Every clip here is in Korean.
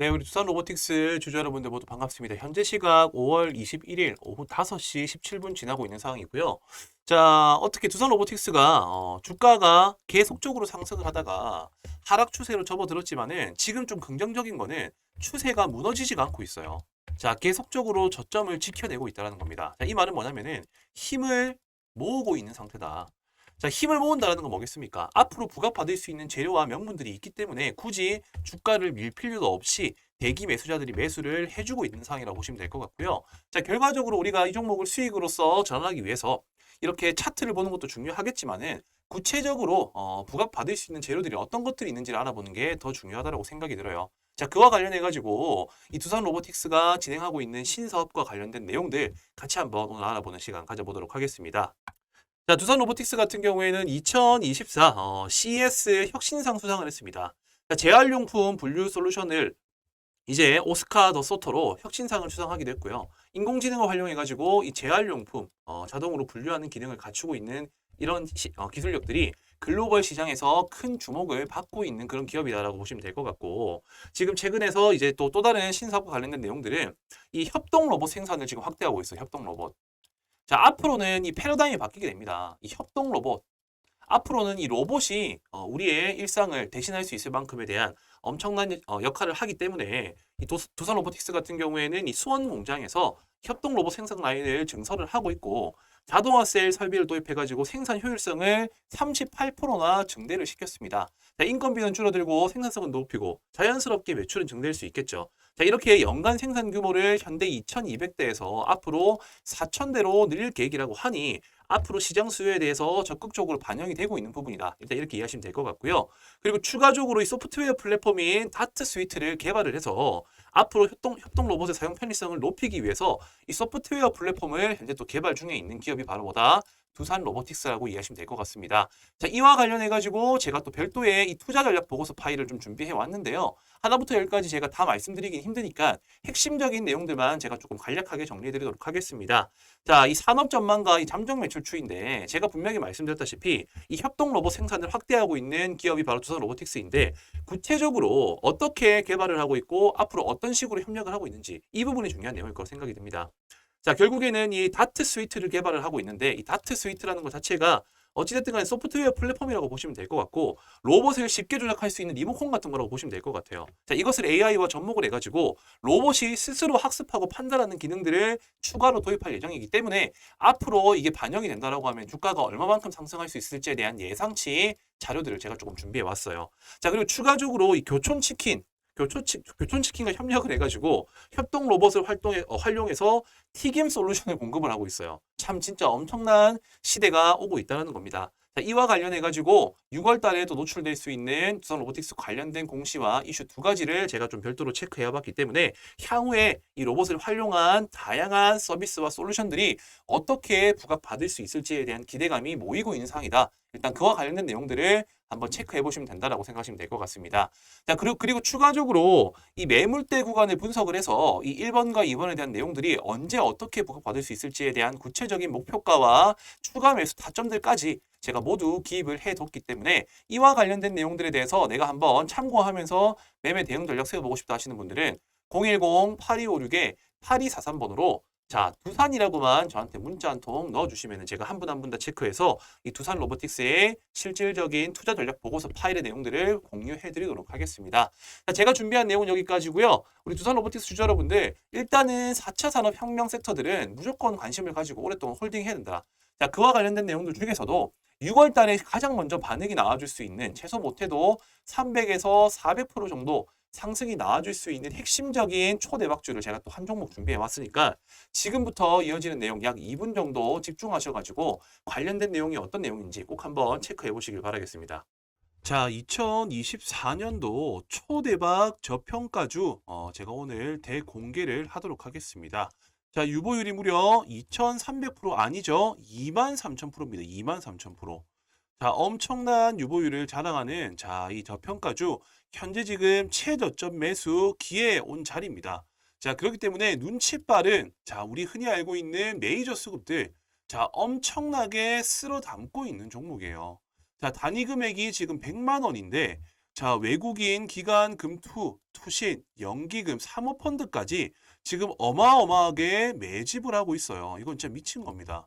네, 우리 두산 로보틱스 주주 여러분들 모두 반갑습니다. 현재 시각 5월 21일 오후 5시 17분 지나고 있는 상황이고요. 자, 어떻게 두산 로보틱스가 어, 주가가 계속적으로 상승을 하다가 하락 추세로 접어들었지만은 지금 좀 긍정적인 거는 추세가 무너지지가 않고 있어요. 자, 계속적으로 저점을 지켜내고 있다는 겁니다. 자, 이 말은 뭐냐면은 힘을 모으고 있는 상태다. 자, 힘을 모은다는 건 뭐겠습니까? 앞으로 부각받을 수 있는 재료와 명분들이 있기 때문에 굳이 주가를 밀 필요도 없이 대기 매수자들이 매수를 해주고 있는 상황이라고 보시면 될 것 같고요. 자, 결과적으로 우리가 이 종목을 수익으로서 전환하기 위해서 이렇게 차트를 보는 것도 중요하겠지만은 구체적으로 어, 부각받을 수 있는 재료들이 어떤 것들이 있는지를 알아보는 게 더 중요하다고 생각이 들어요. 자, 그와 관련해 가지고 이 두산 로보틱스가 진행하고 있는 신사업과 관련된 내용들 같이 한번 오늘 알아보는 시간 가져보도록 하겠습니다. 자, 두산 로보틱스 같은 경우에는 2024 어, CES 혁신상 수상을 했습니다. 자, 재활용품 분류 솔루션을 이제 오스카 더 소터로 혁신상을 수상하기도 했고요. 인공지능을 활용해가지고 이 재활용품 어, 자동으로 분류하는 기능을 갖추고 있는 이런 시- 어, 기술력들이 글로벌 시장에서 큰 주목을 받고 있는 그런 기업이다라고 보시면 될 것 같고 지금 최근에서 이제 또 또 다른 신사업과 관련된 내용들은 이 협동 로봇 생산을 지금 확대하고 있어요. 협동 로봇. 자, 앞으로는 이 패러다임이 바뀌게 됩니다. 이 협동 로봇. 앞으로는 이 로봇이 어, 우리의 일상을 대신할 수 있을 만큼에 대한 엄청난 어, 역할을 하기 때문에 이 도, 두산 로보틱스 같은 경우에는 이 수원 공장에서 협동 로봇 생산 라인을 증설을 하고 있고 자동화 셀 설비를 도입해가지고 생산 효율성을 38%나 증대를 시켰습니다. 자, 인건비는 줄어들고 생산성은 높이고 자연스럽게 매출은 증대할 수 있겠죠. 자, 이렇게 연간 생산 규모를 현대 2200대에서 앞으로 4000대로 늘릴 계획이라고 하니 앞으로 시장 수요에 대해서 적극적으로 반영이 되고 있는 부분이다. 일단 이렇게 이해하시면 될 것 같고요. 그리고 추가적으로 이 소프트웨어 플랫폼인 다트 스위트를 개발을 해서 앞으로 협동, 협동 로봇의 사용 편의성을 높이기 위해서 이 소프트웨어 플랫폼을 현재 또 개발 중에 있는 기업이 바로 뭐다? 두산 로보틱스라고 이해하시면 될 것 같습니다. 자, 이와 관련해 가지고 제가 또 별도의 이 투자 전략 보고서 파일을 좀 준비해 왔는데요. 하나부터 열까지 제가 다 말씀드리긴 힘드니까 핵심적인 내용들만 제가 조금 간략하게 정리해 드리도록 하겠습니다. 자, 이 산업 전망과 이 잠정 매출 추인데 제가 분명히 말씀드렸다시피 이 협동 로봇 생산을 확대하고 있는 기업이 바로 두산 로보틱스인데 구체적으로 어떻게 개발을 하고 있고 앞으로 어떤 식으로 협력을 하고 있는지 이 부분이 중요한 내용일 거라고 생각이 듭니다. 자, 결국에는 이 다트 스위트를 개발을 하고 있는데 이 다트 스위트라는 것 자체가 어찌됐든 간에 소프트웨어 플랫폼이라고 보시면 될 것 같고 로봇을 쉽게 조작할 수 있는 리모컨 같은 거라고 보시면 될 것 같아요. 자, 이것을 AI와 접목을 해가지고 로봇이 스스로 학습하고 판단하는 기능들을 추가로 도입할 예정이기 때문에 앞으로 이게 반영이 된다라고 하면 주가가 얼마만큼 상승할 수 있을지에 대한 예상치 자료들을 제가 조금 준비해 왔어요. 자, 그리고 추가적으로 이 교촌 치킨 교촌, 치, 교촌 치킨과 협력을 해가지고 협동 로봇을 활동해, 어, 활용해서 튀김 솔루션을 공급을 하고 있어요. 참 진짜 엄청난 시대가 오고 있다는 겁니다. 자, 이와 관련해 가지고 6월 달에 또 노출될 수 있는 두산 로보틱스 관련된 공시와 이슈 두 가지를 제가 좀 별도로 체크해 봤기 때문에 향후에 이 로봇을 활용한 다양한 서비스와 솔루션들이 어떻게 부각받을 수 있을지에 대한 기대감이 모이고 있는 상황이다. 일단 그와 관련된 내용들을 한번 체크해 보시면 된다라고 생각하시면 될 것 같습니다. 자, 그리고, 그리고 추가적으로 이 매물대 구간을 분석을 해서 이 1번과 2번에 대한 내용들이 언제 어떻게 부각받을 수 있을지에 대한 구체적인 목표가와 추가 매수 타점들까지 제가 모두 기입을 해뒀기 때문에 이와 관련된 내용들에 대해서 내가 한번 참고하면서 매매 대응 전략 세워보고 싶다 하시는 분들은 010-8256에 8243번으로 자, 두산이라고만 저한테 문자 한 통 넣어주시면 제가 한 분 한 분 다 체크해서 이 두산 로보틱스의 실질적인 투자 전략 보고서 파일의 내용들을 공유해 드리도록 하겠습니다. 자, 제가 준비한 내용은 여기까지고요. 우리 두산 로보틱스 주주 여러분들 일단은 4차 산업 혁명 섹터들은 무조건 관심을 가지고 오랫동안 홀딩해야 된다. 자, 그와 관련된 내용들 중에서도 6월 달에 가장 먼저 반응이 나와줄 수 있는 최소 못해도 300에서 400% 정도 상승이 나와줄 수 있는 핵심적인 초대박주를 제가 또 한 종목 준비해 왔으니까 지금부터 이어지는 내용 약 2분 정도 집중하셔가지고 관련된 내용이 어떤 내용인지 꼭 한번 체크해 보시길 바라겠습니다. 자, 2024년도 초대박 저평가주 어, 제가 오늘 대공개를 하도록 하겠습니다. 자, 유보율이 무려 2,300% 아니죠? 23,000%입니다. 23,000%. 자, 엄청난 유보율을 자랑하는 자, 이 저평가주 현재 지금 최저점 매수 기회에 온 자리입니다. 자, 그렇기 때문에 눈치 빠른 자, 우리 흔히 알고 있는 메이저 수급들 자, 엄청나게 쓸어 담고 있는 종목이에요. 자, 단위 금액이 지금 100만 원인데 자, 외국인 기관 금투, 투신, 연기금, 사모펀드까지 지금 어마어마하게 매집을 하고 있어요. 이건 진짜 미친 겁니다.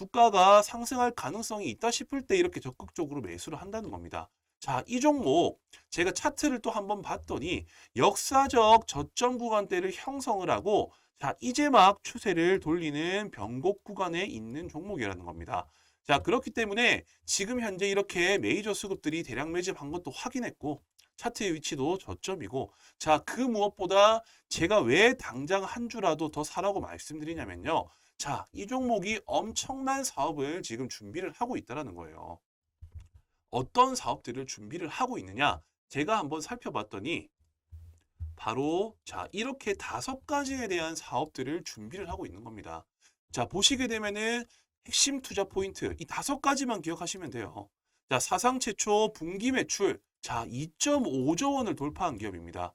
주가가 상승할 가능성이 있다 싶을 때 이렇게 적극적으로 매수를 한다는 겁니다. 자, 이 종목 제가 차트를 또 한번 봤더니 역사적 저점 구간대를 형성을 하고 자, 이제 막 추세를 돌리는 변곡 구간에 있는 종목이라는 겁니다. 자, 그렇기 때문에 지금 현재 이렇게 메이저 수급들이 대량 매집한 것도 확인했고 차트의 위치도 저점이고 자, 그 무엇보다 제가 왜 당장 한 주라도 더 사라고 말씀드리냐면요. 자, 이 종목이 엄청난 사업을 지금 준비를 하고 있다라는 거예요. 어떤 사업들을 준비를 하고 있느냐? 제가 한번 살펴봤더니 바로 자, 이렇게 다섯 가지에 대한 사업들을 준비를 하고 있는 겁니다. 자, 보시게 되면은 핵심 투자 포인트 이 다섯 가지만 기억하시면 돼요. 자, 사상 최초 분기 매출 자, 2.5조 원을 돌파한 기업입니다.